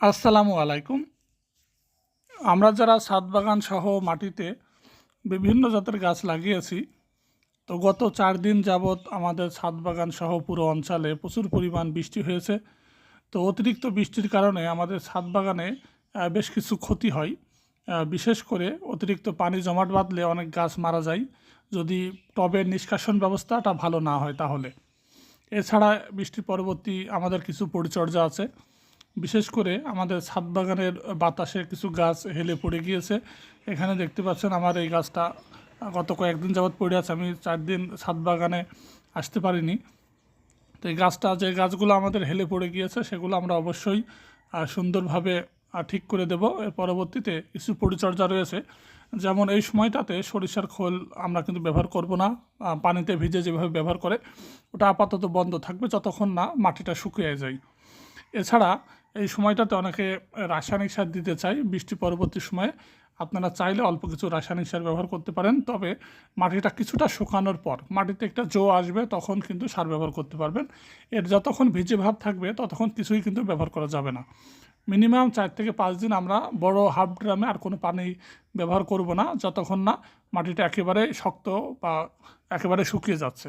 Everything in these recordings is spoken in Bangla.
আসসালামু আলাইকুম। আমরা যারা ছাদ বাগান সহ মাটিতে বিভিন্ন জাতের গাছ লাগিয়েছি, তো গত চার দিন যাবৎ আমাদের ছাদ বাগান সহ পুরো অঞ্চলে প্রচুর পরিমাণ বৃষ্টি হয়েছে। তো অতিরিক্ত বৃষ্টির কারণে আমাদের ছাদ বাগানে বেশ কিছু ক্ষতি হয়। বিশেষ করে অতিরিক্ত পানি জমাট বাঁধলে অনেক গাছ মারা যায়। যদি টবের নিষ্কাশন ব্যবস্থাটা ভালো না হয় তাহলে। এছাড়া বৃষ্টি পরবর্তী আমাদের কিছু পরিচর্যা আছে। বিশেষ করে আমাদের ছাদ বাগানের বাতাসে কিছু গাছ হেলে পড়ে গিয়েছে। এখানে দেখতে পাচ্ছেন আমার এই গাছটা গত কয়েকদিন যাবৎ পড়ে আছে, আমি চার দিন ছাদ বাগানে আসতে পারিনি। তো এই গাছটা, যে গাছগুলো আমাদের হেলে পড়ে গিয়েছে, সেগুলো আমরা অবশ্যই সুন্দরভাবে ঠিক করে দেব। এর পরবর্তীতে কিছু পরিচর্যা রয়েছে। যেমন এই সময়টাতে সরিষার খোল আমরা কিন্তু ব্যবহার করব না পানিতে ভিজে যেভাবে ব্যবহার করে, ওটা আপাতত বন্ধ থাকবে, যতক্ষণ না মাটিটা শুকিয়ে যায়। এছাড়া এই সময়টাতে অনেকে রাসায়নিক সার দিতে চায়, বৃষ্টি পরবর্তী সময়ে। আপনারা চাইলে অল্প কিছু রাসায়নিক সার ব্যবহার করতে পারেন, তবে মাটিটা কিছুটা শুকানোর পর, মাটিতে একটা জো আসবে, তখন কিন্তু সার ব্যবহার করতে পারবেন। এর যতক্ষণ ভিজে ভাব থাকবে, ততক্ষণ কিছুই কিন্তু ব্যবহার করা যাবে না। মিনিমাম চার থেকে পাঁচ দিন আমরা বড় হাফ ড্রামে আর কোনো পানি ব্যবহার করব না, যতক্ষণ না মাটিটা একেবারে শক্ত বা একেবারে শুকিয়ে যাচ্ছে।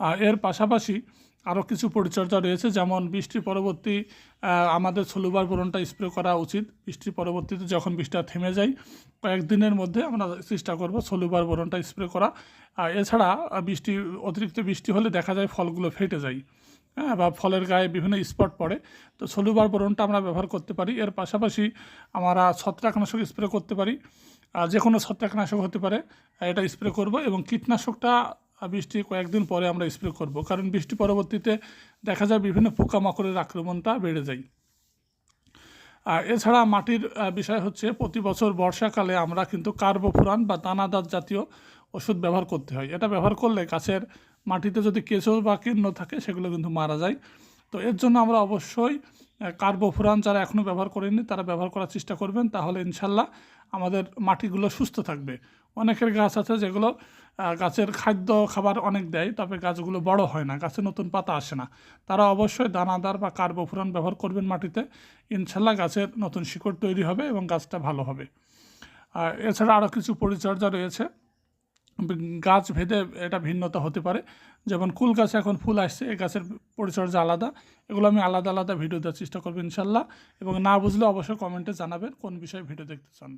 আর এর পাশাপাশি আরও কিছু পরিচর্যা রয়েছে, যেমন বৃষ্টির পরবর্তী আমাদের সলুবার বোরনটা স্প্রে করা উচিত। বৃষ্টির পরবর্তীতে যখন বৃষ্টিটা থেমে যায়, কয়েকদিনের মধ্যে আমরা চেষ্টা করব সলুবার বোরনটা স্প্রে করা। এছাড়া বৃষ্টি, অতিরিক্ত বৃষ্টি হলে দেখা যায় ফলগুলো ফেটে যায় হ্যাঁ বা ফলের গায়ে বিভিন্ন স্পট পড়ে। তো সলুবার বোরনটা আমরা ব্যবহার করতে পারি। এর পাশাপাশি আমরা ছত্রাকনাশক স্প্রে করতে পারি। যে কোনো ছত্রাকনাশক হতে পারে, এটা স্প্রে করব এবং কীটনাশকটা বৃষ্টি কয়েকদিন পরে আমরা স্প্রে করব। কারণ বৃষ্টি পরবর্তীতে দেখা যায় বিভিন্ন পোকামাকড়ের আক্রমণটা বেড়ে যায়। আর এছাড়া মাটির বিষয় হচ্ছে প্রতি বছর বর্ষাকালে আমরা কিন্তু কার্বোফুরান বা দানাদার জাতীয় ওষুধ ব্যবহার করতে হয়। এটা ব্যবহার করলে গাছের মাটিতে যদি কেঁচো বা কীর্ণ থাকে, সেগুলো কিন্তু মারা যায়। তো এর জন্য আমরা অবশ্যই কার্বোফুরান যারা এখনও ব্যবহার করেননি, তারা ব্যবহার করার চেষ্টা করবেন। তাহলে ইনশাল্লাহ আমাদের মাটিগুলো সুস্থ থাকবে। অনেকের গাছ আছে যেগুলো গাছের খাদ্য, খাবার অনেক দেয়, তবে গাছগুলো বড় হয় না, গাছে নতুন পাতা আসে না। তারা অবশ্যই দানাদার বা কার্বোফুরান ব্যবহার করবেন মাটিতে। ইনশাল্লাহ গাছের নতুন শিকড় তৈরি হবে এবং গাছটা ভালো হবে। এছাড়া আরও কিছু পরিচর্যা রয়েছে। গাছ ভেদে এটা ভিন্নতা হতে পারে। যেমন কুল গাছে এখন ফুল আসছে এই গাছের পরিচর্যা আলাদা। এগুলো আমি আলাদা আলাদা ভিডিও দেওয়ার চেষ্টা করব ইনশাল্লাহ। এবং না বুঝলে অবশ্যই কমেন্টে জানাবেন কোন বিষয়ে ভিডিও দেখতে চান।